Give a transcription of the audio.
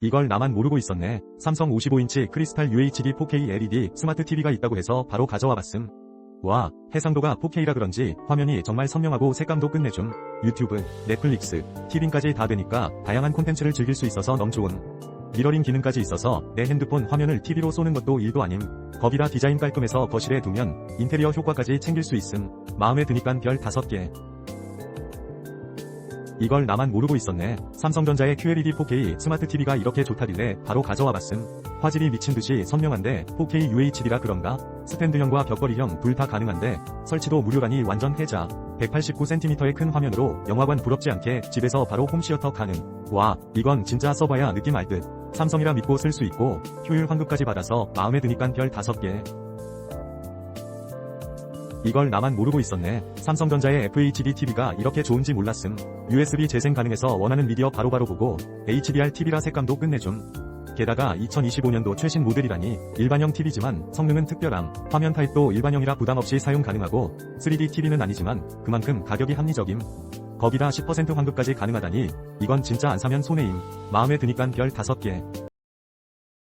이걸 나만 모르고 있었네. 삼성 55인치 크리스탈 UHD 4K LED 스마트 TV가 있다고 해서 바로 가져와 봤음. 와, 해상도가 4K라 그런지 화면이 정말 선명하고 색감도 끝내줌. 유튜브, 넷플릭스, TV까지 다 되니까 다양한 콘텐츠를 즐길 수 있어서 너무 좋은. 미러링 기능까지 있어서 내 핸드폰 화면을 TV로 쏘는 것도 일도 아님. 거기다 디자인 깔끔해서 거실에 두면 인테리어 효과까지 챙길 수 있음. 마음에 드니깐 별 5개. 이걸 나만 모르고 있었네. 삼성전자의 QLED 4K 스마트 TV가 이렇게 좋다길래 바로 가져와 봤음. 화질이 미친 듯이 선명한데 4K UHD라 그런가? 스탠드형과 벽걸이형 둘 다 가능한데 설치도 무료라니 완전 혜자. 189cm의 큰 화면으로 영화관 부럽지 않게 집에서 바로 홈시어터 가능. 와, 이건 진짜 써봐야 느낌 알 듯. 삼성이라 믿고 쓸 수 있고 효율 환급까지 받아서 마음에 드니깐 별 5개. 이걸 나만 모르고 있었네. 삼성전자의 FHD TV가 이렇게 좋은지 몰랐음. USB 재생 가능해서 원하는 미디어 바로바로 보고 HDR TV라 색감도 끝내줌. 게다가 2025년도 최신 모델이라니 일반형 TV지만 성능은 특별함. 화면 타입도 일반형이라 부담 없이 사용 가능하고 3D TV는 아니지만 그만큼 가격이 합리적임. 거기다 10% 환급까지 가능하다니 이건 진짜 안 사면 손해임. 마음에 드니깐 별 5개.